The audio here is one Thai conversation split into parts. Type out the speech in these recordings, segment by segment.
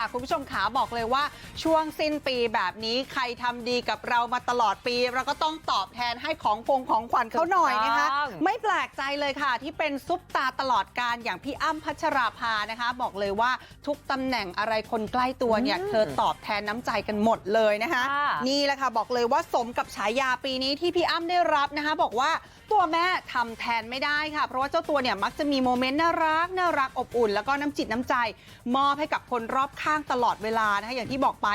ค่ะคุณผู้ชมขาบอกเลยว่าช่วงสิ้นปีแบบนี้ใครทำดีกับเรามาตลอดปีเราก็ต้องตอบแทนให้ของฟงของขวัญเขาหน่อยนะคะถูกต้องไม่แปลกใจเลยค่ะ ที่เป็นซุปตาตลอดการอย่างพี่อ้ำพัชราภานะคะ บอกเลยว่าทุกตำแหน่งอะไรคนใกล้ตัวเนี่ยเธอตอบแทนน้ำใจกันหมดเลยนะคะค่ะนี่แหละค่ะบอกเลยว่าสมกับฉายาปีนี้ที่พี่อ้ำได้รับนะคะ บอกว่า ตัวแม่ทำแทนไม่ได้ค่ะ เพราะว่าเจ้าตัวเนี่ยมักจะมีโมเมนต์น่ารักน่ารักอบอุ่น แล้วก็น้ำจิตน้ำใจ มอบให้กับคนรอบข้างตลอดเวลานะคะอย่างที่บอกไป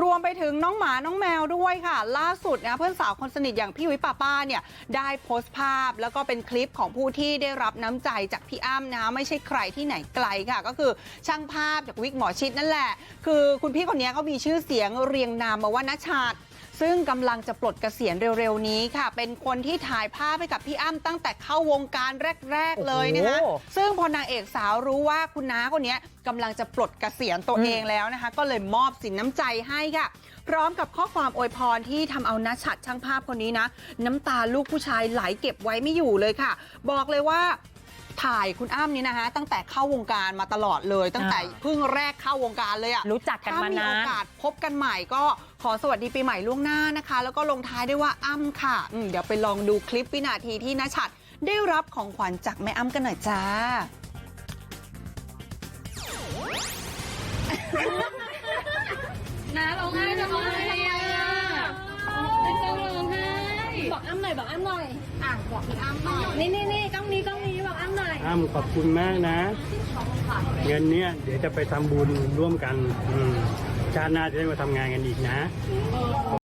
รวมไปถึงน้องหมาน้องแมวด้วยค่ะ ล่าสุดนะเพื่อนสาวคนสนิทอย่างพี่วิป้าป้าเนี่ยได้โพสต์ภาพ แล้วก็เป็นคลิปของผู้ที่ได้รับน้ำใจจากพี่อ้ำนะคะไม่ใช่ใครที่ไหนไกลค่ะ ก็คือช่างภาพจากวิกหมอชิดนั่นแหละ คือคุณพี่คนนี้เขามีชื่อเสียงเรียงนามมาว่านัชชาติ ซึ่งกำลังจะปลดเกษียณเร็วๆนี้ค่ะ เป็นคนที่ถ่ายภาพให้กับพี่อ้ำตั้งแต่เข้าวงการแรก ๆ เลยนะคะโอ้โหซึ่งพอนางเอกสาวรู้ว่าคุณน้าคนนี้กำลังจะปลดเกษียณตัวเองแล้วนะคะ ก็เลยมอบสินน้ำใจให้ค่ะ พร้อมกับข้อความอวยพรที่ทำเอานัชชัดช่างภาพคนนี้นะ น้ำตาลูกผู้ชายไหลเก็บไว้ไม่อยู่เลยค่ะ บอกเลยว่าถ่ายคุณอ้ำนี่นะคะตั้งแต่เข้าวงการมาตลอดเลย ตั้งแต่อ่าเพิ่งแรกเข้าวงการเลยอะรู้จักกันถ้ามามีนาโอนกาสพบกันใหม่ก็ ขอสวัสดีปีใหม่ล่วงหน้านะคะ แล้วก็ลงท้ายด้วยว่าอ้ำค่ะอืมเดี๋ยวไปลองดูคลิปวินาทีที่นชัดได้รับของขวัญจากแม่อ้ำกันหน่อยจ้าน้าร้องไห้ทำไมอะไม่ต้องร้องไห้บอกอ้ำหน่อยบอกอ้ำหน่อยอะบอกพี่อ้ำหน่อยนี่นี่นี่กล้องนี้กล้องนี้บอกอ้ำหน่อยอ้ำขอบคุณมากนะ เงินเนี้ยเดี๋ยวจะไปทำบุญร่วมกัน อืม ชาติหน้าจะได้มาทำงานกันอีกนะ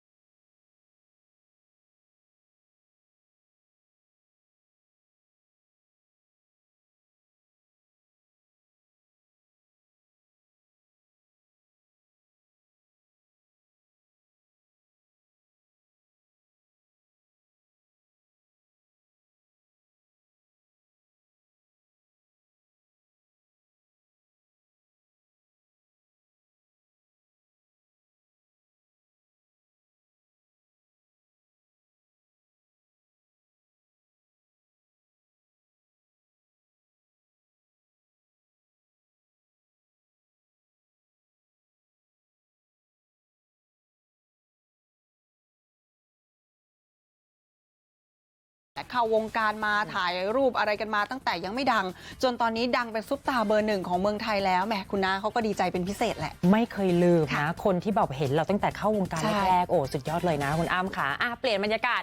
เข้าวงการมาถ่ายรูปอะไรกันมาตั้งแต่ยังไม่ดัง จนตอนนี้ดังเป็นซุปตาเบอร์หนึ่งของเมืองไทยแล้วแหมคุณน้าเขาก็ดีใจเป็นพิเศษแหละ ไม่เคยลืมค่ะนะ คนที่แบบเห็นเราตั้งแต่เข้าวงการใช่แรกๆโอ้สุดยอดเลยนะคุณอ้ำค่ะอะเปลี่ยนบรรยากาศ